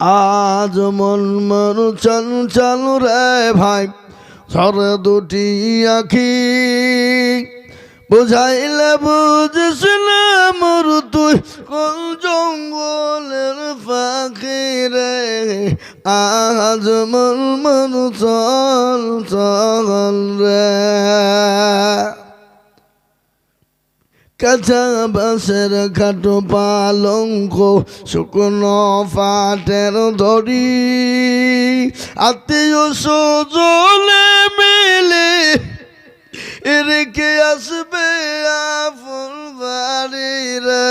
আজ মন মন চঞ্চল রে ভাই, সরে দুটি আখি। বুঝাইলে বুঝিস না মোর তুই কোন জঙ্গলের পাখি রে? আজ মন মন চল চল রে। কাঁচা বাসের খাটো পালঙ্ক শুকনো ফাটের দড়ি। আত্মীয় সজলে মেলে রেখে আসবে আফল বাড়ি রে।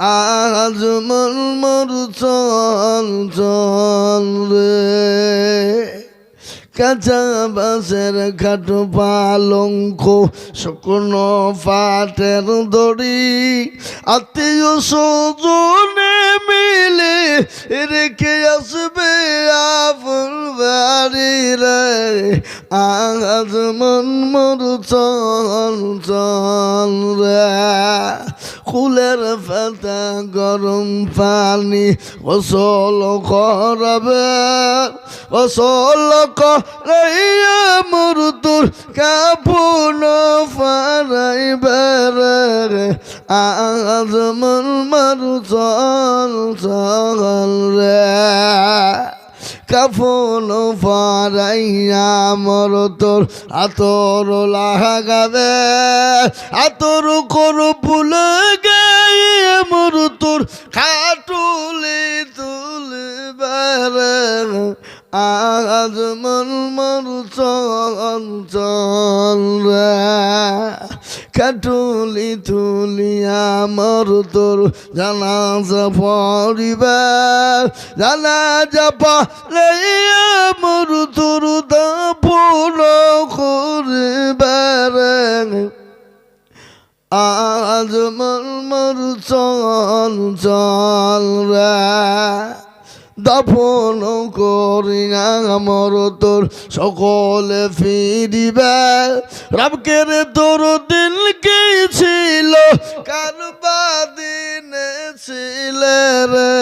আজ মন মর চল চল রে। কাঁচা বাঁশের খাটো পালঙ্ক শুকনো ফাটের দড়ি আত্মীয় স্বজনে মিলে রেখে আসবে আপন বাড়ি রে আজ মন মর চল চল রে কুলের পাতা গরম পানি গোসল করবে গোসল করে মরুতুর কাপুন ফারাইবে রে আজ মন মারু চল চল রে কাফন ফারাইয়া মর তোর আতর লাগাবে আতর কর পুল গায়ে মর তোর খাটুলি তুলবে আজ মন মর চল কাটুলি তুলিয়া মর তোর জানাজা পড়িবে। জানাজা পড়ে মর তোর দাপন করিবে আজ মন মর চল চল রে দাফন করিয়া মর তোর সকলে ফিরিবে। রাবকের তোর দিন কি ছিল? কারবা দিনে ছিল রে।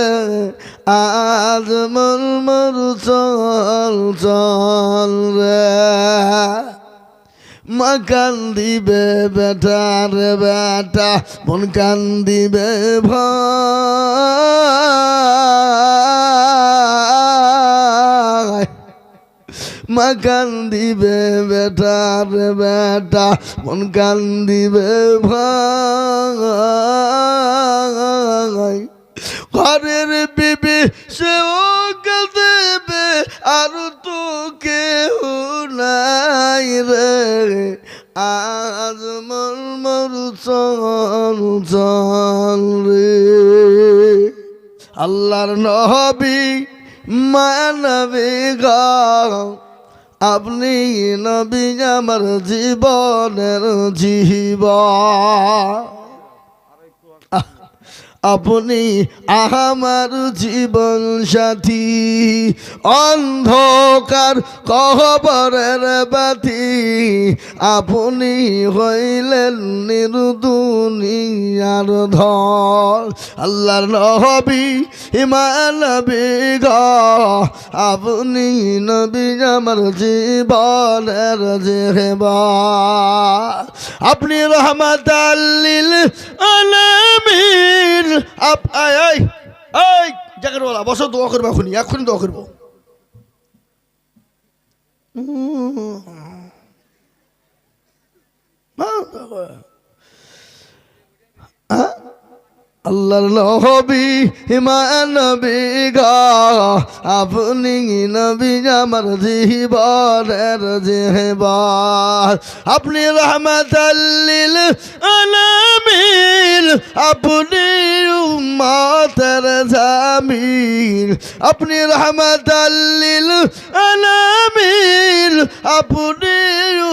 আজ মন মর চল চল রে। মা কান্দিবে বেটা রে বেটা মন কান্দিবে ভাই মা কান্দিবে বেটা মন কান্দিবে ভাই ঘরের বিবি সেও আর তো কেউ নাই রে। আজ মন মর চল চল রে। আল্লাহর নবী মানবে গা। আপনি নবী আমার জীবনের জীবন। আপনি আমার জীবন সাথী। অন্ধকার কহবরের বাতি, আপনি হইলেন নিরুদুনিয়ার ধর। আল্লাহর নহবি ইমান গ আপনি নবী আমার জীবনের জেবা আপনি রহমত আল্লিল আলামিন। আপ আয় আয় আয় জাকের বলা বসো দোয়া করব এখনই এখনই দোয়া করব আল্লাহর হিমান নবী গা আপনি নবী আমার জীবনের জীবন। আপনি রহমত আল্লিল আলামিন, আপনি উম্মতের জামিন আপনি রহমত আল্লিল আলামিন, আপনি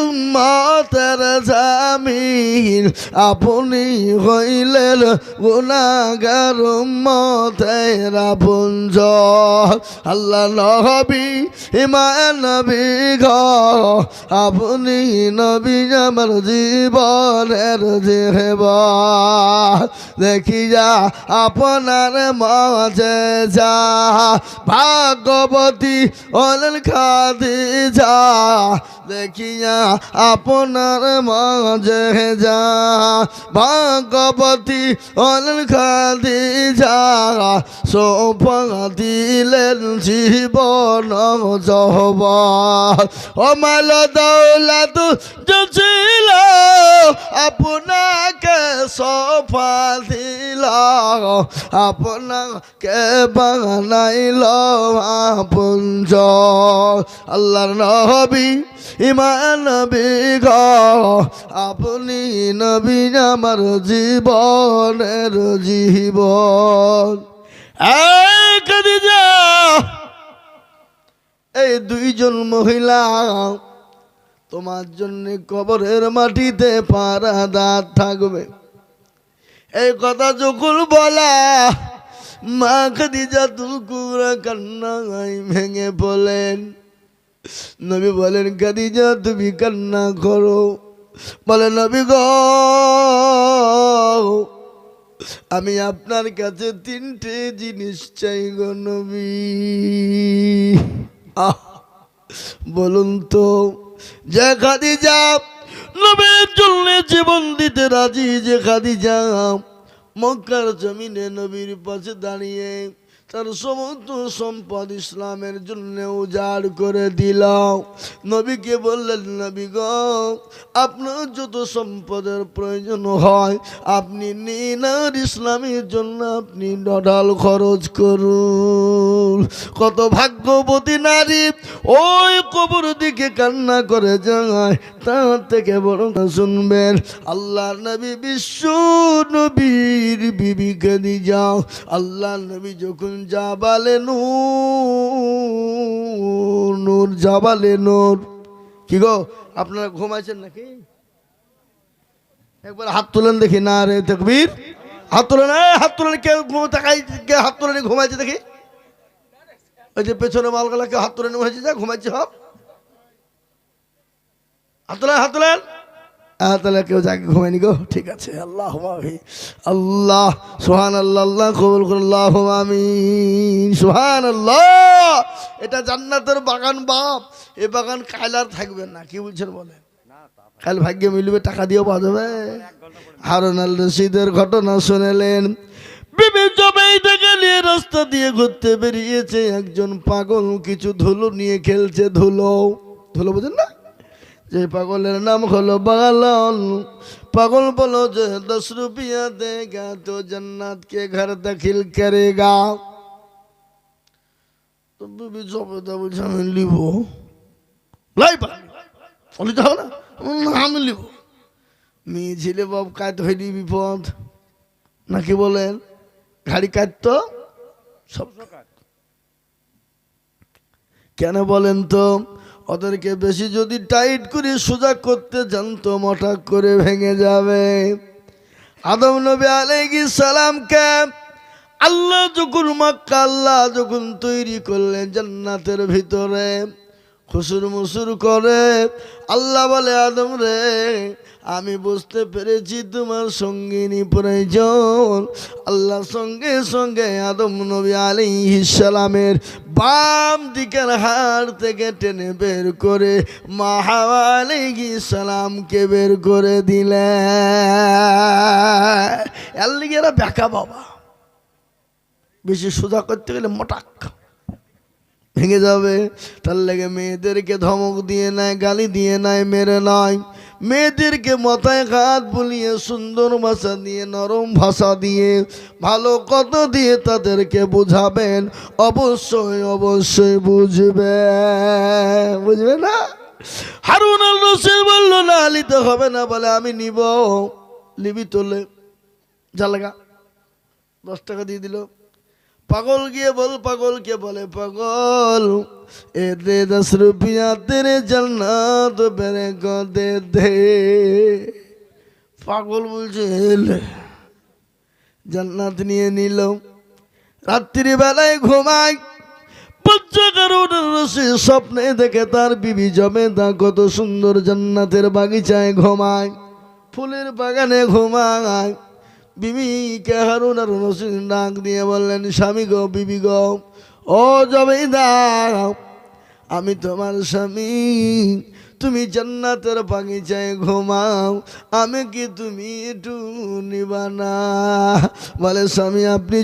উম্মতের জামিন আপনি হইলেন গুনা গুনাগার মতেরা পুঞ্জ আল্লাহ নবী ইমান নবী ঘ আপনি নবী আমার জীবনের যেব দেখি যা আপনার মাঝে যা ভাগবতী অলেন খাদি যা দেখিয়া আপনার মাঝে যা ভাগবতী অলেন খাদি যা সোপা দিলেন জীবন জহব ও মাল দৌলত ছিল আপনাকে সোফা দিল, আপনাকে বানাইল পুঞ্জ আল্লাহর নবী, ইমান গ, আপনি নবী আমার জীবনের জীবন। এই দুইজন মহিলা, তোমার জন্য কবরের মাটিতে পারা দাঁত থাকবে। এই কথা যখন বলা, মা খাদিজা তুলকুরা কান্নায় ভেঙে বলেন নবী বলেন, খাদিজা, তুমি কান্না করো। বলে, নবী গো আমি আপনার কাছে তিনটে জিনিস চাই গো নবী। আহ, বলুন তো, যে খাদিজা নবীর জন্য জীবন দিতে রাজি, যে খাদিজা মক্কার জমিনে নবীর পাশে দাঁড়িয়ে তার সমস্ত সম্পদ ইসলামের জন্য উজাড় করে দিল নবীকে বললেন, নবী গ, আপনার যত সম্পদের প্রয়োজন হয়, আপনি নিন আর ইসলামের জন্য আপনি নডাল খরচ করুন। কত ভাগ্যবতী নারী, ওই কবর দিকে কান্না করে যায়। তার থেকে বড় শুনবেন। আল্লাহ নবী বিশ্ব নবীর বিবিকে দি যাও। আল্লাহ নবী যখন জাবালে নূর নূর জাবালে নূর। কি গো, আপনারা ঘুমাইছেন নাকি? একবার হাত তুলেন দেখি, না রে তকবীর। হাত তুলেন হাত তুলেন, কেউ ঘুম তাকাই কে হাত তুলেন, ঘুমাইছে দেখি। ওই যে পেছনে মালগুলা কেউ হাত তুলে ঘুমাইছে যা, ঘুমাইছে হব কেউ যাকে গো। ঠিক আছে, আল্লাহ আল্লাহ সোহান আল্লাহ সোহান আল্লাহ এটা জান্নাতের বাগান বাপ। এ বাগান কায়লার থাকবে না, কি বলছেন বলেন? কাল ভাগ্যে মিলবে, টাকা দিয়েও পাওয়া যাবে হারুন আল রশিদের ঘটনা শুনেলেন। নিয়ে রাস্তা দিয়ে ঘুরতে বেরিয়েছে একজন পাগল। কিছু ধুলো নিয়ে খেলছে, ধুলো। ধুলো বুঝেন না? যে পাগলের নাম হলো পাগল পাগল বলো যে দশ রুপিয়া দেগা, তো জন্নাত কে ঘর দাখিল করেগা। গা আমি আমি বিপদ। নাকি বলেন গাড়ি কাটত কেন বলেন তো? ওদেরকে বেশি যদি টাইট করে সোজা করতে জানতো মোটা করে ভেঙে যাবে। আদম নবী আলাইহি সালামকে আল্লাহ যখন মক্কা, আল্লাহ যখন তৈরি করলেন জান্নাতের ভিতরে খুসুর মুসুর করে, আল্লাহ বলে, আদম রে আমি বুঝতে পেরেছি তোমার সঙ্গিনী প্রয়োজন। আল্লাহ সঙ্গে সঙ্গে আদম নবী আলী সালামের বাম দিকের হাড় থেকে টেনে বের করে মা হাওয়া আলাইহি সালামকে বের করে দিলে। এরা ব্যাকা বাবা। বেশি সোজা করতে গেলে মোটাক। ভেঙে যাবে। তার লেগে মেয়েদেরকে ধমক দিয়ে নেয় গালি দিয়ে নেয় মেরে নয় মেয়েদেরকে মাথায় হাত বুলিয়ে সুন্দর ভাষা দিয়ে, নরম ভাষা দিয়ে, ভালো কত দিয়ে তাদেরকে বুঝাবেন? অবশ্যই অবশ্যই বুঝবে বুঝবে না? হারুন বলল, না, নিতে হবে না। বলে, আমি নিব। লিবি তোলে। জালগা দশ টাকা দিয়ে দিল। পাগল গিয়ে বল পাগলকে বলে পাগল? এ দে দশ রুপিয়া তেরে জন্নাত বেরে গো দে দে। পাগল বলছে "এলে, জান্নাত নিয়ে নিল। রাত্রি বেলায় ঘুমায় স্বপ্নে দেখে তার বিবি জমে তা কত সুন্দর জান্নাতের বাগিচায় ঘুমায়। ফুলের বাগানে ঘুমায়। বিবিকে হারুন আর রসিন ডাক দিয়ে বললেন, স্বামী গো, বিবি গো, ও জমিদার, আমি তোমার স্বামী। তুমি জান্নাতের বাগিচায় ঘুমাও, আমি কি তুমি একটু নিবানা? বলে, স্বামী, আপনি